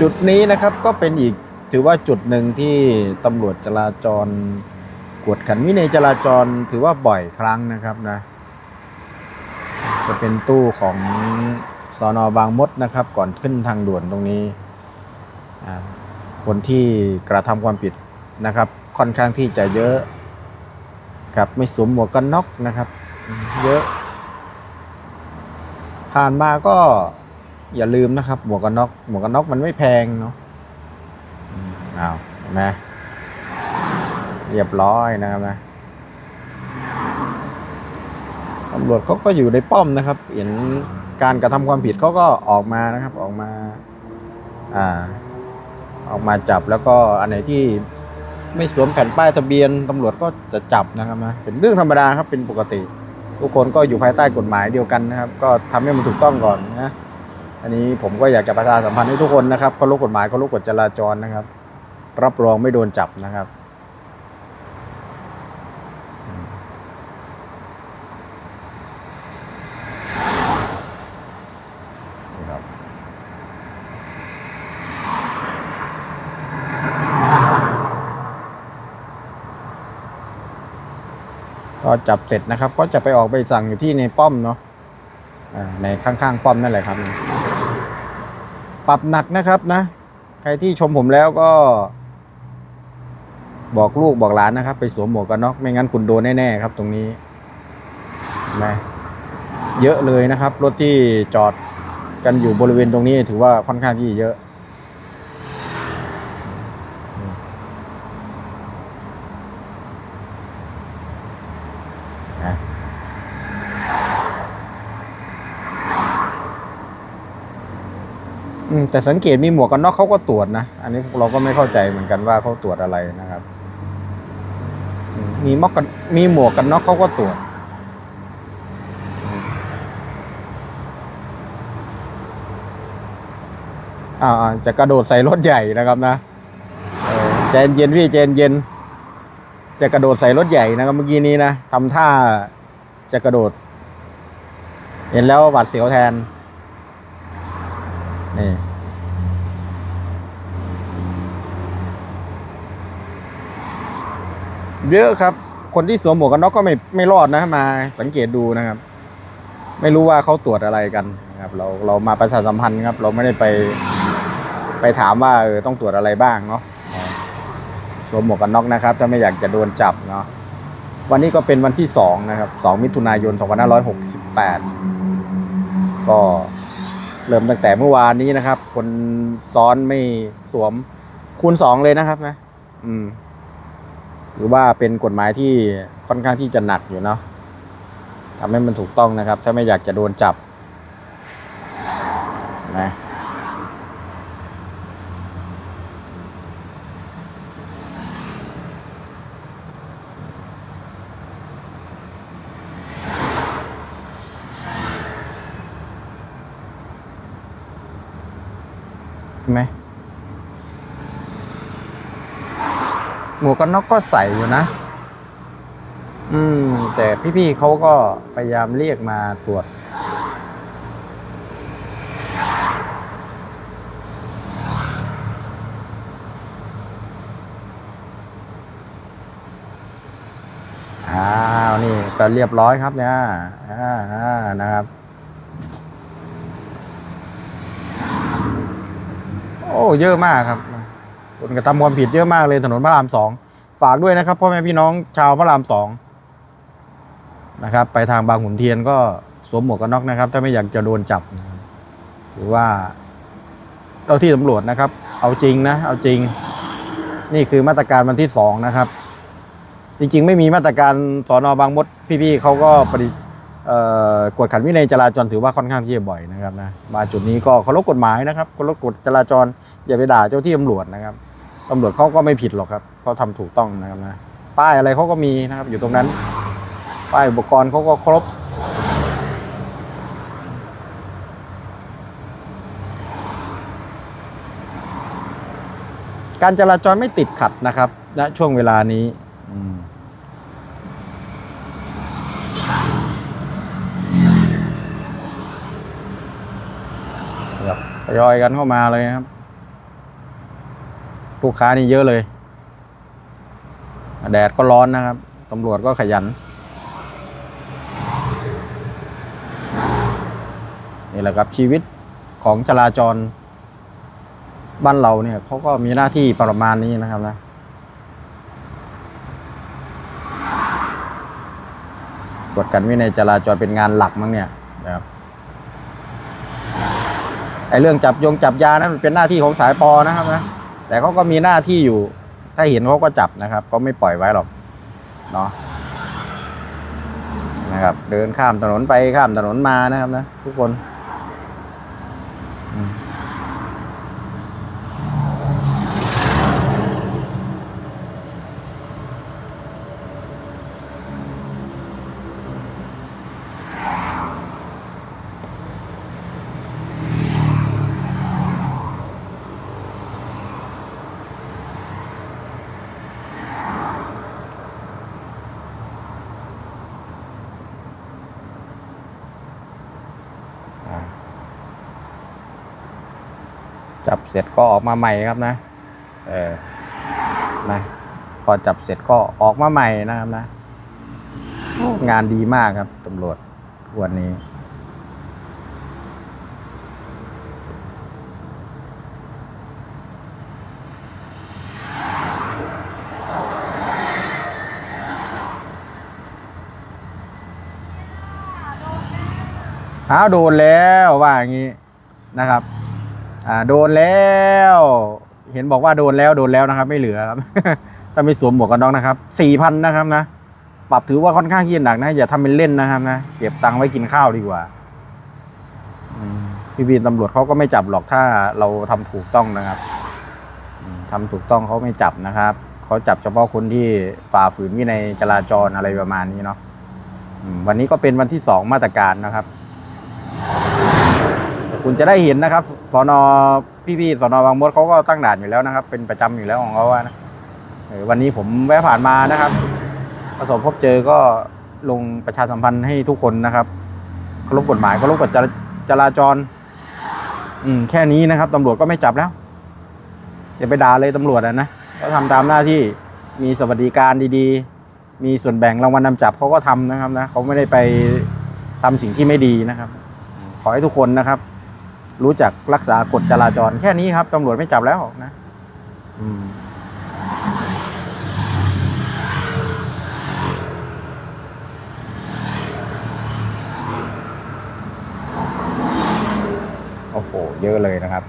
จุดนี้นะครับก็เป็นอีกถือว่าจุดหนึ่งที่ตำรวจจราจรกวดขันวินัยจราจรถือว่าบ่อยครั้งนะครับนะ จะเป็นตู้ของสอนอบางมดนะครับ ก่อนขึ้นทางด่วนตรงนี้ คนที่กระทำความผิดนะครับ ค่อนข้างที่จะเยอะครับไม่สวมหมวกกันน็อกนะครับ เยอะ ผ่านมาก็ อย่าลืมนะครับ หมวกกันน็อกหมวกกันน็อกมันไม่แพงเนาะอ้าวเห็นไหมเรียบร้อยนะครับนะตำรวจเขาก็อยู่ในป้อมนะครับ เห็นการกระทำความผิดเขาก็ออกมานะครับ ออกมา อ่า ออกมาจับแล้วก็อันไหนที่ไม่สวมแผ่นป้ายทะเบียนตำรวจก็จะจับนะครับนะเป็นเรื่องธรรมดาครับเป็นปกติ ทุกคนก็อยู่ภายใต้กฎหมายเดียวกันนะครับ ก็ทำให้มันถูกต้องก่อนนะ อันนี้ผมก็อยากจะประชาสัมพันธ์ให้ทุกคนนะครับเคารพกฎหมายเคารพกฎจราจรนะครับ รับรองไม่โดนจับนะครับอืมนี่ครับก็จับเสร็จนะครับ ก็จะไปออกไปสั่งอยู่ที่ในป้อมเนาะในข้างๆ ป้อมนั่นแหละครับ ปรับหนักนะครับนะ ใครที่ชมผมแล้วก็ บอกลูกบอกหลานนะครับ ไปสวมหมวกกันน็อกไม่งั้นคุณโดนแน่ๆครับ ตรงนี้เห็นไหมเยอะเลยนะครับ รถที่จอดกันอยู่บริเวณตรงนี้ถือว่าค่อนข้างที่เยอะ นะอืม แต่สังเกตมีหมวกกันน็อกเขาก็ตรวจนะ อันนี้เราก็ไม่เข้าใจเหมือนกันว่าเขาตรวจอะไรนะครับ มีมวกกันมีหมวกกันน็อกเขาก็ตรวจอ่าจะกระโดดใส่รถใหญ่นะครับนะเออใจเย็นพี่ใจเย็น จะกระโดดใส่รถใหญ่นะครับเมื่อกี้นี้นะทำท่าจะกระโดด เห็นแล้วหวาดเสียวแทนนี่ เยอะครับ คนที่สวมหมวกกันน็อกก็ไม่ไม่รอดนะมาสังเกตดูนะครับ ไม่รู้ว่าเขาตรวจอะไรกันนะครับ เราเรามาประชาสัมพันธ์ครับ เราไม่ได้ไปไปถามว่าเออต้องตรวจอะไรบ้างเนาะสวมหมวกกันน็อกนะครับ ถ้าไม่อยากจะโดนจับเนาะวันนี้ก็เป็นวันที่ 2 นะครับ 2 มิถุนายน 2568 ก็เริ่มตั้งแต่เมื่อวานนี้นะครับ คนซ้อนไม่สวมคูณ 2 เลยนะครับนะ อืม ถือว่าเป็นกฎหมายที่ค่อนข้างที่จะหนักอยู่เนาะทำให้มันถูกต้องนะครับ ถ้าไม่อยากจะโดนจับนะไหม หมวกกันน็อกก็ใส่อยู่นะ อืม แต่พี่ๆเขาก็พยายามเรียกมาตรวจ อ้าว นี่ก็เรียบร้อยครับเนี่ยอ่าอ่านะครับโอ้ เยอะมากครับ คนกระทำความผิดเยอะมากเลยถนนพระรามสองฝากด้วยนะครับพ่อแม่พี่น้องชาวพระรามสองนะครับไปทางบางขุนเทียนก็สวมหมวกกันน็อกนะครับ ถ้าไม่อยากจะโดนจับหรือว่าเจ้าที่ตำรวจนะครับ เอาจริงนะ เอาจริง นี่คือมาตรการวันที่สองนะครับ จริงๆ ไม่มีมาตรการสอนอบางมดพี่ๆเขาก็ปฏิเอ่อกวดขันวินัยจราจรถือว่าค่อนข้างที่จะบ่อยนะครับนะมาจุดนี้ก็เคารพกฎหมายนะครับเคารพกฎจราจรอย่าไปด่าเจ้าที่ตำรวจนะครับ ตำรวจเขาก็ไม่ผิดหรอกครับเขาทำถูกต้องนะครับนะป้ายอะไรเขาก็มีนะครับ อยู่ตรงนั้น ป้ายอุปกรณ์เขาก็ครบ การจราจรไม่ติดขัดนะครับณช่วงเวลานี้ทยอยกันเข้ามาเลยครับ ลูกค้านี่เยอะเลย แดดก็ร้อนนะครับตำรวจก็ขยัน นี่แหละครับชีวิตของจราจรบ้านเราเนี่ยเขาก็มีหน้าที่ประมาณนี้นะครับนะกฎกันวินัยจราจรเป็นงานหลักมั้งเนี่ยนะครับไอเรื่องจับยงจับยานั้นมันเป็นหน้าที่ของสายปอนะครับนะ แต่เขาก็มีหน้าที่อยู่ ถ้าเห็นเขาก็จับนะครับ ก็ไม่ปล่อยไว้หรอกเนาะนะครับ เดินข้ามถนนไปข้ามถนนมานะครับนะ ทุกคน จับเสร็จก็ออกมาใหม่ครับนะ เออ นะ พอจับเสร็จก็ออกมาใหม่นะครับนะ งานดีมากครับตำรวจวันนี้ อ้าวโดนแล้วว่าอย่างนี้นะครับ อ่าโดนแล้ว เห็นบอกว่าโดนแล้วโดนแล้วนะครับ ไม่เหลือครับ ถ้าไม่สวมหมวกกันน็อกนะครับสี่พันนะครับนะ ปรับถือว่าค่อนข้างที่จะหนักนะ อย่าทำเป็นเล่นนะครับนะ เก็บตังค์ไว้กินข้าวดีกว่าพี่บีนตำรวจเขาก็ไม่จับหรอกถ้าเราทำถูกต้องนะครับทำถูกต้องเขาไม่จับนะครับเขาจับเฉพาะคนที่ฝ่าฝืนวินัยจราจรอะไรประมาณนี้เนาะวันนี้ก็เป็นวันที่สองมาตรการนะครับ คุณจะได้เห็นนะครับสอนอพี่ๆสอนอบางมดเขาก็ตั้งด่านอยู่แล้วนะครับ เป็นประจำอยู่แล้วของเขาว่านะวันนี้ผมแวะผ่านมานะครับ ประสบพบเจอก็ลงประชาสัมพันธ์ให้ทุกคนนะครับเคารพกฎหมายเคารพกฎจราจราจรอืมแค่นี้นะครับตำรวจก็ไม่จับแล้วอย่าไปด่าเลยตำรวจอะนะเขาทำตามหน้าที่มีสวัสดิการดีๆ มีส่วนแบ่งรางวัลนำจับเขาก็ทำนะครับนะเขาไม่ได้ไปทำสิ่งที่ไม่ดีนะครับ ขอให้ทุกคนนะครับ รู้จักรักษากฎจราจรแค่นี้ครับตำรวจไม่จับแล้วนะอืมโอ้โห เยอะเลยนะครับ